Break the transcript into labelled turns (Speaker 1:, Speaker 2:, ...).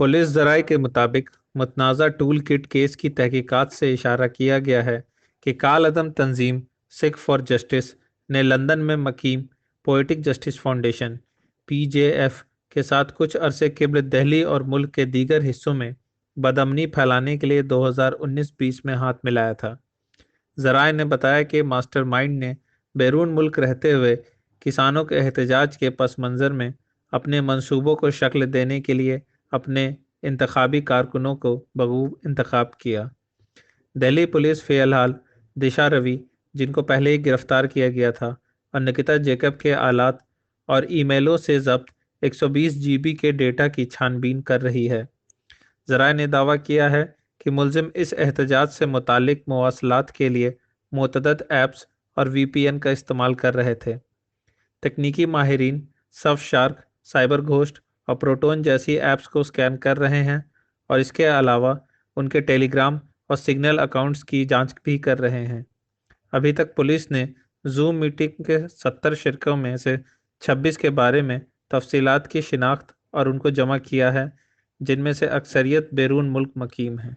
Speaker 1: Police जराये के मुताबिक मतनाज़ा tool kit case की तहकीकात से इशारा किया गया है कि काल अदम तंजीम, सिख फॉर जस्टिस, ने लंदन में मकीम पोइटिक जस्टिस फाउंडेशन, पीजेएफ के साथ कुछ अरसे केबल दहली और मुल्क के दीगर हिस्सों में बदमनी फैलाने के लिए 2019-20 में हाथ मिलाया था। जराए ने बताया कि मास्टरमाइंड ने बैरून मुल्क रहते हुए किसानों के एहतजाज के पस मंज़र में अपने मंसूबों को शक्ल देने के लिए अपने इंतबी कारकुनों को बगूब इंतखब किया। दिल्ली पुलिस फ़िलहाल दिशा रवि, जिनको पहले ही गिरफ़्तार किया गया था, और निकिता जेकब के आलात और ईमेलों से जब्त 120 जीबी के डेटा की छानबीन कर रही है। जराए ने दावा किया है कि मुलजिम इस एहतजाज से मुतक मवासलात के लिए मतद ऐप्स और वी पी एन का इस्तेमाल कर रहे थे। तकनीकी माहरीन सफ शार्क साइबर घोस्ट और प्रोटोन जैसी ऐप्स को स्कैन कर रहे हैं और इसके अलावा उनके टेलीग्राम और सिग्नल अकाउंट्स की जाँच भी कर रहे हैं। अभी तक पुलिस ने जूम मीटिंग के सत्तर शिरकों में से 26 के बारे में तफसीलात की शिनाख्त और उनको जमा किया है, जिनमें से अक्सरियत बैरून मुल्क मकीम हैं।